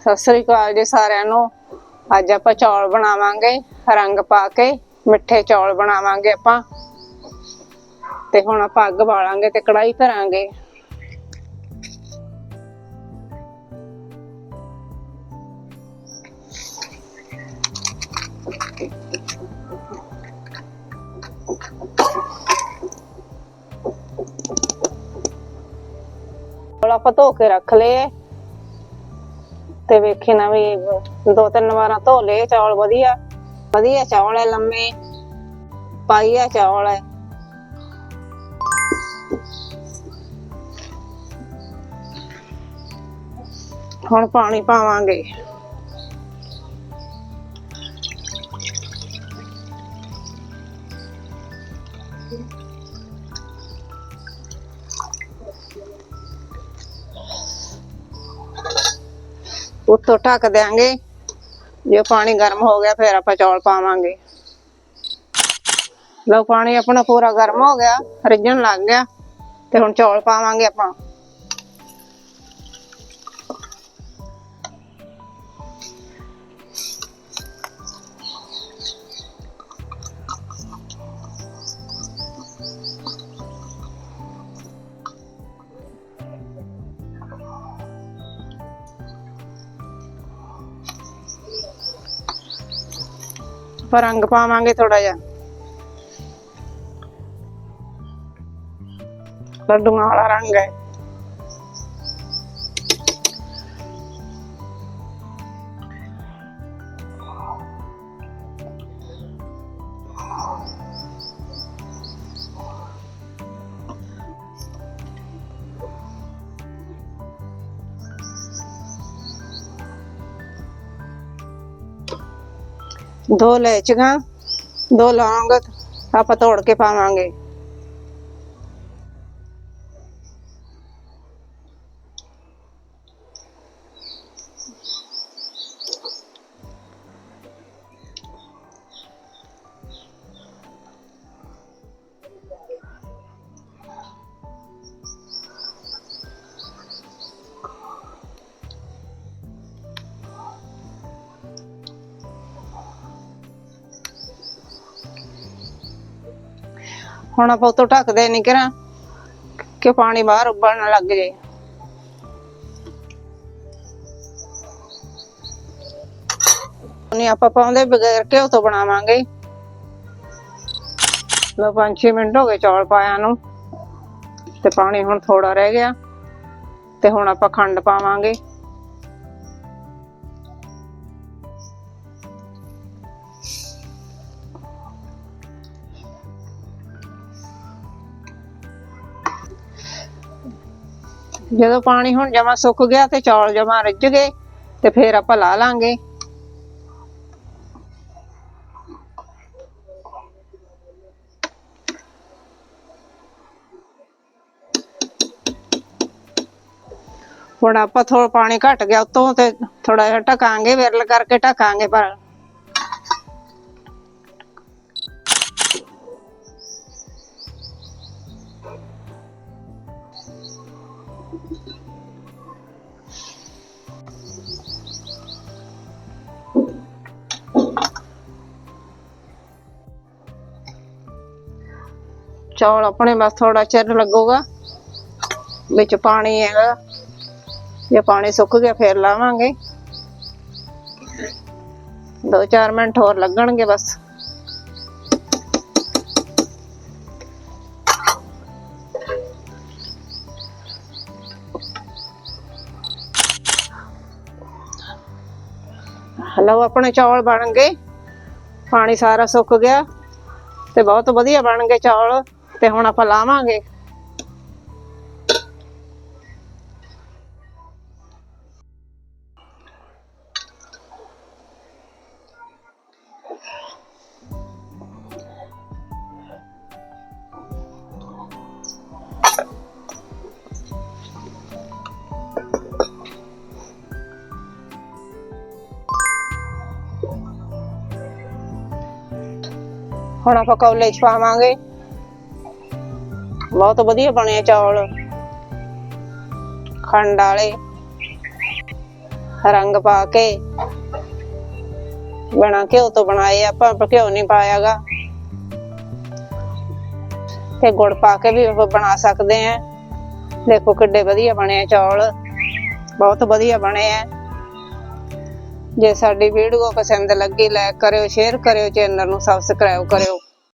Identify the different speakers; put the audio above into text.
Speaker 1: ਸਤਿ ਸ੍ਰੀ ਅਕਾਲ ਜੀ ਸਾਰਿਆਂ ਨੂੰ। ਅੱਜ ਆਪਾਂ ਚੌਲ ਬਣਾਵਾਂਗੇ, ਰੰਗ ਪਾ ਕੇ, ਮਿੱਠੇ ਚੌਲ ਬਣਾਵਾਂਗੇ ਆਪਾਂ। ਤੇ ਹੁਣ ਆਪਾਂ ਅੱਗ ਬਾਲਾਂਗੇ ਤੇ ਕੜਾਈ ਧਰਾਂਗੇ। ਚੌਲ ਆਪਾਂ ਧੋ ਕੇ ਰੱਖ ਲਏ। ਤੇ ਵੇਖੇ ਨਾ ਵੀ ਦੋ ਤਿੰਨ ਵਾਰਾਂ ਧੋ ਲਏ, ਚੌਲ ਵਧੀਆ ਵਧੀਆ ਚੌਲ ਹੈ ਲੰਮੇ ਪਾਈਆ ਚੌਲ ਹੈ ਹੁਣ ਪਾਣੀ ਪਾਵਾਂਗੇ। ਉੱਤੋਂ ਢੱਕ ਦਿਆਂਗੇ। ਜੇ ਪਾਣੀ ਗਰਮ ਹੋ ਗਿਆ, ਫਿਰ ਆਪਾਂ ਚੌਲ ਪਾਵਾਂਗੇ। ਲਓ, ਪਾਣੀ ਆਪਣਾ ਪੂਰਾ ਗਰਮ ਹੋ ਗਿਆ, ਰਿੱਝਣ ਲੱਗ ਗਿਆ। ਤੇ ਹੁਣ ਚੌਲ ਪਾਵਾਂਗੇ ਆਪਾਂ। ਆਪਾਂ ਰੰਗ ਪਾਵਾਂਗੇ ਥੋੜਾ ਜਿਹਾ। ਲੱਡੂਆਂ ਵਾਲਾ ਰੰਗ ਹੈ। ਦੋ ਲੈਚੀਆਂ ਦੋ ਲੌਂਗ ਆਪਾਂ ਤੋੜ ਕੇ ਪਾਵਾਂਗੇ। ਹੁਣ ਆਪਾਂ ਉਤੋਂ ਢੱਕਦੇ ਨਹੀਂ ਕਰਾਂ ਕਿ ਪਾਣੀ ਬਾਹਰ ਉੱਬਲਣ ਲੱਗ ਜੇ। ਨਹੀਂ ਆਪਾਂ ਪਾਉਂਦੇ ਬਗੈਰ ਘਿਓ ਤੋਂ ਬਣਾਵਾਂਗੇ। ਲੋ 5-6 ਮਿੰਟ ਹੋ ਗਏ ਚੌਲ ਪਾਇਆ ਨੂੰ, ਤੇ ਪਾਣੀ ਹੁਣ ਥੋੜਾ ਰਹਿ ਗਿਆ, ਤੇ ਹੁਣ ਆਪਾਂ ਖੰਡ ਪਾਵਾਂਗੇ। ਜਦੋਂ ਪਾਣੀ ਹੁਣ ਜਮਾ ਸੁੱਕ ਗਿਆ ਤੇ ਚੌਲ ਜਮਾ ਰਿੱਝ ਗਏ ਤੇ ਫੇਰ ਆਪਾਂ ਲਾ ਲਾਂਗੇ। ਹੁਣ ਆਪਾਂ ਥੋੜਾ ਪਾਣੀ ਘਟ ਗਿਆ, ਉਤੋਂ ਤੇ ਥੋੜਾ ਜਿਹਾ ਢਕਾਂਗੇ, ਵਿਰਲ ਕਰਕੇ ਢਕਾਂਗੇ ਪਰ ਚੌਲ ਆਪਣੇ ਬਸ ਥੋੜਾ ਚਿਰ ਲੱਗੂਗਾ। ਵਿੱਚ ਪਾਣੀ ਹੈਗਾ। ਜੇ ਪਾਣੀ ਸੁੱਕ ਗਿਆ ਫੇਰ ਲਾਵਾਂਗੇ। 2-4 ਮਿੰਟ ਹੋਰ ਲੱਗਣਗੇ ਬਸ। ਲਓ ਆਪਣੇ ਚੌਲ ਬਣ ਗਏ। ਪਾਣੀ ਸਾਰਾ ਸੁੱਕ ਗਿਆ ਤੇ ਬਹੁਤ ਵਧੀਆ ਬਣ ਗਏ ਚੌਲ। ਤੇ ਹੁਣ ਆਪਾਂ ਲਾਵਾਂਗੇ। ਹੁਣ ਆਪਾਂ ਕੌਲੇ ਚ ਪਾਵਾਂਗੇ ਬਹੁਤ ਵਧੀਆ ਬਣੇ ਆ ਚੌਲ। ਖੰਡ ਵਾਲੇ। ਰੰਗ ਪਾ ਕੇ। ਬਣਾ ਘਿਓ ਤੋਂ ਬਣਾਏ ਆਪਾਂ ਘਿਓ ਨਹੀਂ ਪਾਇਆਗਾ। ਤੇ ਗੁੜ ਪਾ ਕੇ ਵੀ ਬਣਾ ਸਕਦੇ ਆ। ਦੇਖੋ ਕਿੱਡੇ ਵਧੀਆ ਬਣੇ ਆ ਚੌਲ। ਬਹੁਤ ਵਧੀਆ ਬਣੇ ਆ। ਜੇ ਸਾਡੀ ਵੀਡੀਓ ਪਸੰਦ ਲੱਗੀ ਲਾਈਕ ਕਰਿਓ ਸ਼ੇਅਰ ਕਰਿਓ ਚੈਨਲ ਨੂੰ ਸਬਸਕ੍ਰਾਈਬ ਕਰਿਓ।